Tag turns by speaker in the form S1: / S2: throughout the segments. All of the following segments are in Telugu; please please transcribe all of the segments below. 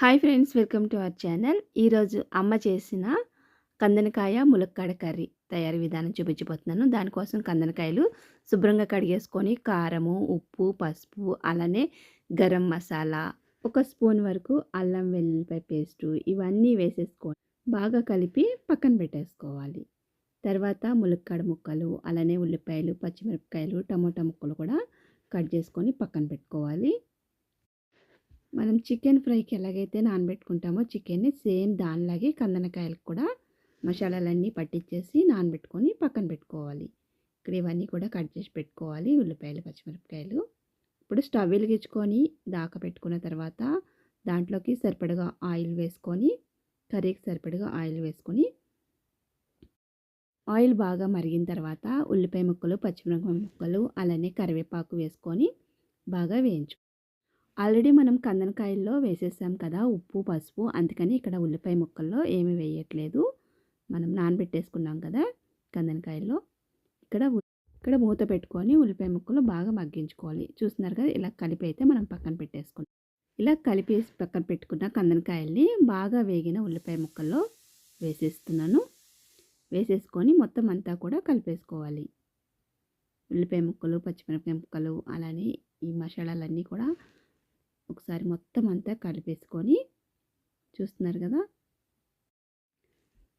S1: Hi friends welcome to our channel. ఈరోజు అమ్మ చేసిన కందనకాయ ములక్కాడ కర్రీ తయారీ విధానం చూపించబోతున్నాను. దానికోసం కందనకాయలు శుభ్రంగా కడిగేసుకొని కారము ఉప్పు పసుపు అలానే గరం మసాలా ఒక స్పూన్ వరకు అల్లం వెల్లుల్లిపాయ పేస్టు ఇవన్నీ వేసేసుకొని బాగా కలిపి పక్కన పెట్టేసుకోవాలి. తర్వాత ములక్కాడ ముక్కలు అలానే ఉల్లిపాయలు పచ్చిమిరపకాయలు టమోటా ముక్కలు కూడా కట్ చేసుకొని పక్కన పెట్టుకోవాలి. మనం చికెన్ ఫ్రైకి ఎలాగైతే నానబెట్టుకుంటామో చికెన్ని సేమ్ దానిలాగే కందనకాయలకు కూడా మసాలాలన్నీ పట్టించేసి నానబెట్టుకొని పక్కన పెట్టుకోవాలి. ఇక్కడ ఇవన్నీ కూడా కట్ చేసి పెట్టుకోవాలి ఉల్లిపాయలు పచ్చిమిరపకాయలు. ఇప్పుడు స్టవ్ వెలిగించుకొని దాకా పెట్టుకున్న తర్వాత దాంట్లోకి సరిపడగా ఆయిల్ వేసుకొని కర్రీకి సరిపడగా ఆయిల్ వేసుకొని ఆయిల్ బాగా మరిగిన తర్వాత ఉల్లిపాయ ముక్కలు పచ్చిమిరపకాయ ముక్కలు అలానే కరివేపాకు వేసుకొని బాగా వేయించు ఆల్రెడీ మనం కందనకాయల్లో వేసేసాం కదా ఉప్పు పసుపు అందుకని ఇక్కడ ఉల్లిపాయ ముక్కల్లో ఏమీ వేయట్లేదు. మనం నానబెట్టేసుకున్నాం కదా కందనకాయల్లో ఇక్కడ ఇక్కడ మూత పెట్టుకొని ఉల్లిపాయ ముక్కలు బాగా మగ్గించుకోవాలి. చూస్తున్నారు కదా ఇలా కలిపి అయితే మనం పక్కన పెట్టేసుకుంటాం ఇలా కలిపేసి పక్కన పెట్టుకున్న కందనకాయల్ని బాగా వేగిన ఉల్లిపాయ ముక్కల్లో వేసేస్తున్నాను. వేసేసుకొని మొత్తం అంతా కూడా కలిపేసుకోవాలి. ఉల్లిపాయ ముక్కలు పచ్చిమిరపకాయ ముక్కలు అలానే ఈ మసాలాలన్నీ కూడా ఒకసారి మొత్తం అంతా కలిపేసుకొని చూస్తున్నారు కదా?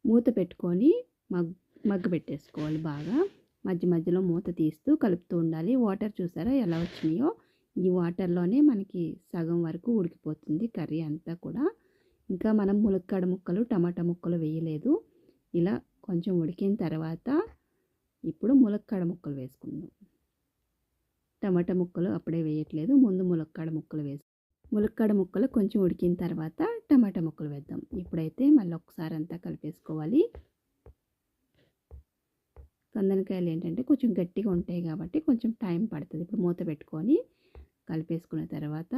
S1: మూత పెట్టుకొని మగ్ మగ్గు పెట్టేసుకోవాలి బాగా. మధ్య మధ్యలో మూత తీస్తూ కలుపుతూ ఉండాలి. వాటర్ చూసారా ఎలా వచ్చినాయో? ఈ వాటర్లోనే మనకి సగం వరకు ఉడికిపోతుంది కర్రీ అంతా కూడా. ఇంకా మనం ములక్కాడ ముక్కలు టమాటా ముక్కలు వేయలేదు. ఇలా కొంచెం ఉడికిన తర్వాత ఇప్పుడు ములక్కాడ ముక్కలు వేసుకుందాం. టమాటా ముక్కలు అప్పుడే వేయట్లేదు. ముందు ములక్కాడ ముక్కలు వేసుకుందాం ములక్కాడ ముక్కలు కొంచెం ఉడికిన తర్వాత టమాటా ముక్కలు వేద్దాం. ఇప్పుడైతే మళ్ళీ ఒకసారి అంతా కలిపేసుకోవాలి. కందనకాయలు ఏంటంటే కొంచెం గట్టిగా ఉంటాయి కాబట్టి కొంచెం టైం పడుతుంది. ఇప్పుడు మూత పెట్టుకొని కలిపేసుకున్న తర్వాత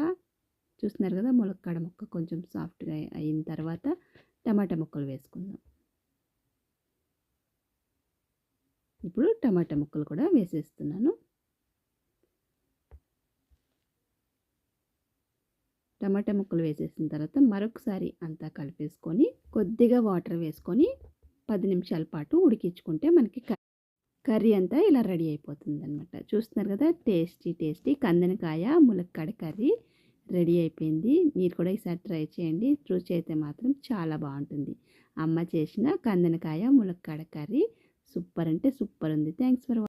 S1: చూస్తున్నారు కదా ములక్కాడ ముక్క కొంచెం సాఫ్ట్గా అయిన తర్వాత టమాటా ముక్కలు వేసుకుందాం. ఇప్పుడు టమాటా ముక్కలు కూడా వేసేస్తున్నాను. టమాటా ముక్కలు వేసేసిన తర్వాత మరొకసారి అంతా కలిపేసుకొని కొద్దిగా వాటర్ వేసుకొని పది నిమిషాల పాటు ఉడికించుకుంటే మనకి కర్రీ అంతా ఇలా రెడీ అయిపోతుంది అనమాట చూస్తున్నారు కదా టేస్టీ టేస్టీ కందనకాయ ములక్కాడ కర్రీ రెడీ అయిపోయింది. మీరు కూడా ఈసారి ట్రై చేయండి. రుచి అయితే మాత్రం చాలా బాగుంటుంది. అమ్మ చేసిన కందనకాయ ములక్కాడ కర్రీ సూపర్ అంటే సూపర్ ఉంది. Thanks for